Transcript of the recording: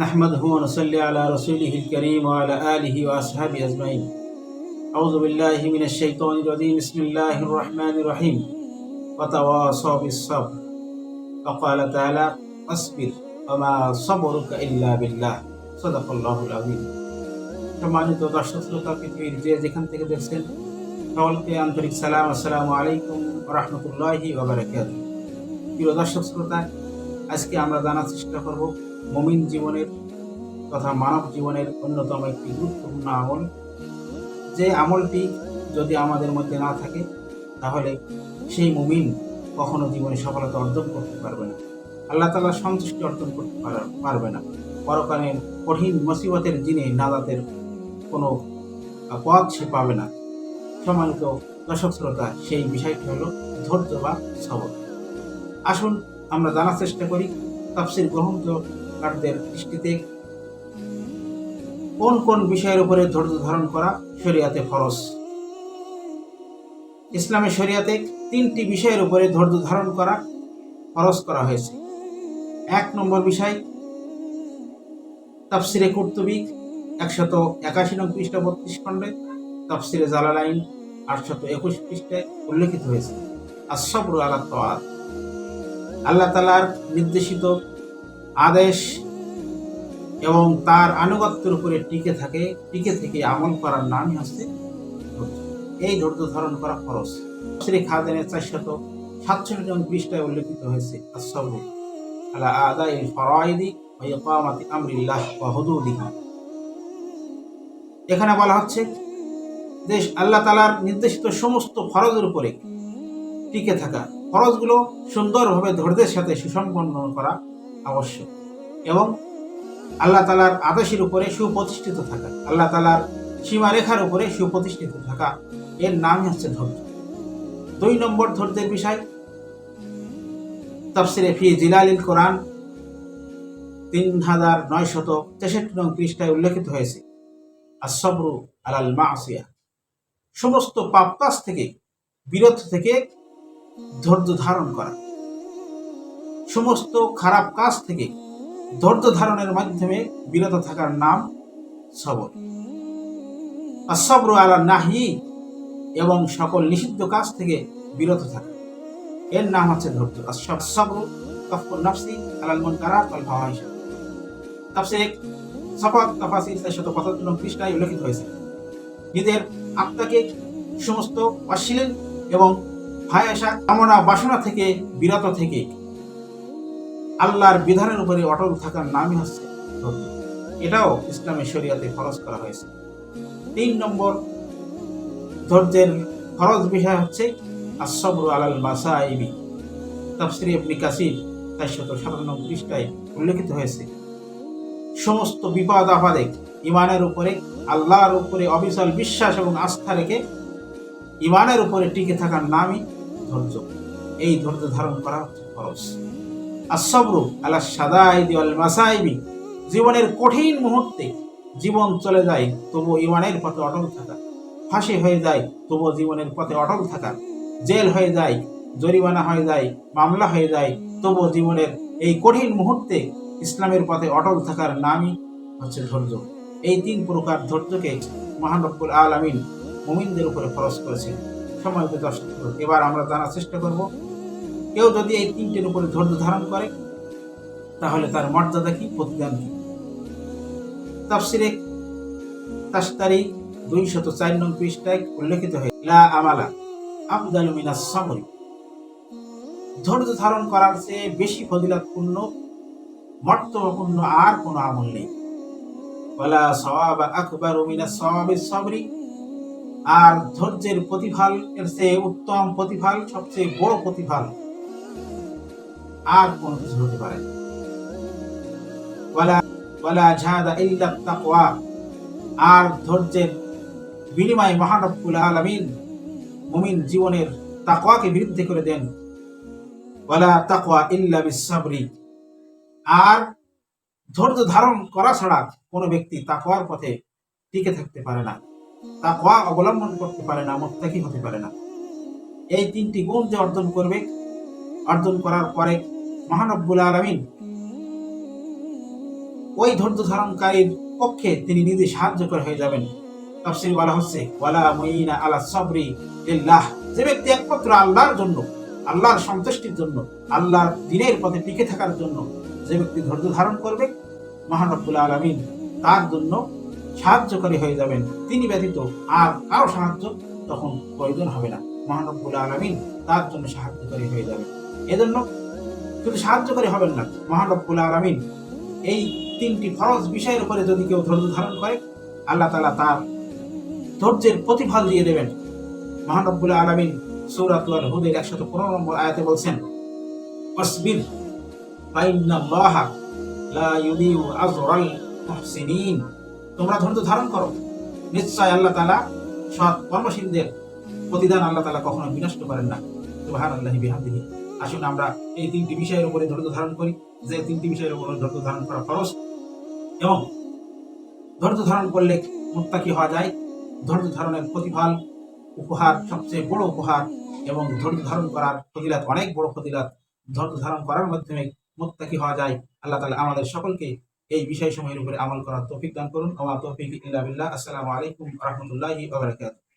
نحمده ونصلي على رسوله الكريم وعلى آله وأصحابه أجمعين أعوذ بالله من الشيطان الرجيم بسم الله الرحمن الرحيم وتواصوا بالصبر وقال تعالى اصبر وما صبرك إلا بالله صدق الله العظيم সম্মানিত দর্শক শ্রোতা পৃথিবীর যে যেখান থেকে দেখছেন সকলকে আন্তরিক সালাম আসসালামু আলাইকুম রহমতুল্লাহি ওবরাকাত প্রিয় দর্শক শ্রোতা আজকে আমরা জানার চেষ্টা করব মমিন জীবনের তথা মানব জীবনের অন্যতম একটি গুরুত্বপূর্ণ আমল। যে আমলটি যদি আমাদের মধ্যে না থাকে, তাহলে সেই মুমিন কখনো জীবনে সফলতা অর্জন করতে পারবে না। আল্লাহ তালা সন্তুষ্টি অর্জন করতে পারবে না। পরকালের কঠিন মুসিবতের দিনে নাজাতের কোনো পথ সে পাবে না। সম্মানিত দর্শক শ্রোতা, সেই বিষয়টি হলো ধৈর্য বা সবর। আসুন আমরা জানার চেষ্টা করি, তাফসির গ্রহণকারদের দৃষ্টিতে কোন কোন বিষয়ের উপরে ধৈর্য ধারণ করা শরিয়াতে ফরজ? ইসলামের শরিয়াতে তিনটি বিষয়ের উপরে ধৈর্য ধারণ করা ফরজ করা হয়েছে। এক নম্বর বিষয়, তাফসিরে কর্তবিক একশত একাশি নং পৃষ্ঠা বত্রিশ খণ্ডে তাফসিরে জালালাইন আটশত একুশ পৃষ্ঠায় উল্লেখিত হয়েছে। আসবরু আলা তোয়াত আল্লাহ তালার নির্দেশিত আদেশ এবং তার আনুগত্যের উপরে টিকে থাকে, টিকে থেকে আমল করার নামই হচ্ছে। এই ধৈর্য ধারণ করা খরচ শ্রী খাদেনের চারশত সাতষট্টি জন পৃষ্ঠায় উল্লেখিত হয়েছে এখানে বলা হচ্ছে যে আল্লাহ তালার নির্দেশিত সমস্ত ফরজের উপরে টিকে থাকা। ফরজগুলো সুন্দরভাবে ধৈর্যের সাথে সুসম্পন্ন করা আবশ্যক এবং আল্লাহ তালার আদেশের উপরে সুপ্রতিষ্ঠিত থাকা, আল্লাহ তালার সীমারেখার উপরে সুপ্রতিষ্ঠিত থাকা, এর নামই হচ্ছে ধৈর্য। দুই নম্বর ধৈর্যের বিষয়, তাফসিরে ফি জিলালিল কোরআন তিন হাজার নয়শত তেষট্টি নং পৃষ্ঠায় উল্লেখিত হয়েছে আসবরু আলাল মাসিয়া। সমস্ত পাপ কাজ থেকে, বিরত থেকে ধৈর্য ধারণ করা। সমস্ত খারাপ কাজ থেকে ধৈর্য ধারণের মাধ্যমে বিরত থাকার নাম সবর। আসবরু আলা নাহি এবং সকল নিষিদ্ধ কাজ থেকে বিরত থাকা। এর নাম হচ্ছে ধৈর্য। আসবরু কাফুর নাফসি আলাল মুনকারাত ওয়াল ফাওয়াহিশ। তাফসীরে সাফাত তাফাসির 475 নং পৃষ্ঠায় উল্লেখিত হয়েছে। নিজের আত্মাকে সমস্ত অশ্লীল এবং ভায়াসা কামনা বাসনা থেকে বিরত থেকে আল্লাহর বিধানের উপরে অটল থাকার নামই হচ্ছে এটাও ইসলামের শরিয়াতে ফরজ করা হয়েছে। তিন নম্বর ধৈর্যের ফরজ বিষয় হচ্ছে আসবরু আলাল মাসাইবি। তাফসিরে ইবনে কাসির চারশত সাতান্ন পৃষ্ঠায় উল্লেখিত হয়েছে, সমস্ত বিপদ আপাদে ইমানের উপরে, আল্লাহর উপরে অবিচল বিশ্বাস এবং আস্থা রেখে ইমানের উপরে টিকে থাকার নামই ধৈর্য। এই ধৈর্য ধারণ করা খরচ আসবরু আলা সাদাইদি আল মাসাইবি। জীবনের কঠিন মুহূর্তে জীবন চলে যায় তবু ইমানের পথে অটল থাকা। ফাঁসি হয়ে যায় তবু জীবনের পথে অটল থাকা। জেল হয়ে যায়, জরিমানা হয়ে যায়, মামলা হয়ে যায় তবু জীবনের এই কঠিন মুহূর্তে ইসলামের পথে অটল থাকার নামই হচ্ছে ধৈর্য। এই তিন প্রকার ধৈর্যকে মহান আল আলমিন মুমিনদের উপরে খরচ করেছেন। দর্শক, এবার আমরা জানার চেষ্টা করব কেউ যদি এই তিনটির উপরে ধৈর্য ধারণ করে, তাহলে তার মর্যাদা কি, প্রতিদান কি? তাফসিরে তাস্তারি দুই শত চার নং পৃষ্ঠায় উল্লেখিত হয়ে লা আমালা আফদাল মিনাস সামরি ধৈর্য ধারণ করার চেয়ে বেশি ফজিলাতপূর্ণ মর্তবাপূর্ণ আর কোনো আমল নেই। ওয়ালা সওয়াবা আকবার মিনা সওয়াবিস সাবরি। আর ধৈর্যের প্রতিফল এর চেয়ে উত্তম প্রতিফল, সবচেয়ে বড় প্রতিফল আর কোন কিছু হতে পারে আর ধৈর্যের বিনিময়ে মহানব্বুল আলামিন মুমিন জীবনের তাকওয়াকে বৃদ্ধি করে দেন। ইল্লা আর ধৈর্য ধারণ করা ছাড়া কোনো ব্যক্তি তাকওয়ার পথে টিকে থাকতে পারে না। তাকওয়া অবলম্বন করতে পারে না, মোত্তাকি হতে পারে না। এই তিনটি গুণ যে অর্জন করবে অর্জন করার পরে মহানব্বুল আলমিন ওই ধৈর্য ধারণকারীর পক্ষে তিনি নিজে সাহায্য করে হয়ে যাবেন। তাফসীর বলা হচ্ছে, ওয়ালা মুইনা আলা সাবরি লিল্লাহ। যে ব্যক্তি একমাত্র আল্লাহর জন্য, আল্লাহর সন্তুষ্টির জন্য, আল্লাহর দিনের পথে টিকে থাকার জন্য যে ব্যক্তি ধৈর্য ধারণ করবে, মহানব্বুল আলমিন তার জন্য সাহায্যকারী হয়ে যাবেন। তিনি ব্যতীত আর কারও সাহায্য তখন প্রয়োজন হবে না। মহানব্বুল আলমিন তার জন্য সাহায্যকারী হয়ে যাবেন। এজন্য শুধু সাহায্যকারী হবেন না মহানব্বুল আলমিন। এই তিনটি ফরজ বিষয়ের উপরে যদি কেউ ধৈর্য ধারণ করে, আল্লাহ তালা তার ধৈর্যের প্রতিফল দিয়ে দেবেন। মহানব্বুল আলমিন সৌরাতুল হুদের একশত পনেরো নম্বর আয়াতে বলছেন অসবির তোমরা ধৈর্য ধারণ করো। নিশ্চয় আল্লাহ তালা সৎ কর্মশীলদের প্রতিদান আল্লাহ তালা কখনো বিনষ্ট করেন না। সুবহানাল্লাহি বিহামদিহি। আসুন আমরা এই তিনটি বিষয়ের উপরে ধৈর্য ধারণ করি। যে তিনটি বিষয়ের উপরে ধৈর্য ধারণ করা ফরজ এবং ধৈর্য ধারণ করলে মুত্তাকি হওয়া যায়। ধৈর্য ধারণের প্রতিফল উপহার, সবচেয়ে বড় উপহার এবং ধৈর্য ধারণ করার ফজিলাত, অনেক বড় ফজিলাত ধৈর্য ধারণ করার মাধ্যমে মুত্তাকি হওয়া যায়। আল্লাহ তাআলা আমাদের সকলকে এই বিষয়সমূহের উপরে আমল করার তৌফিক দান করুন। আমার তৌফিক ইল্লা বিল্লাহ। আসসালামু আলাইকুম রাহমাতুল্লাহি ওয়া বারাকাতুহু।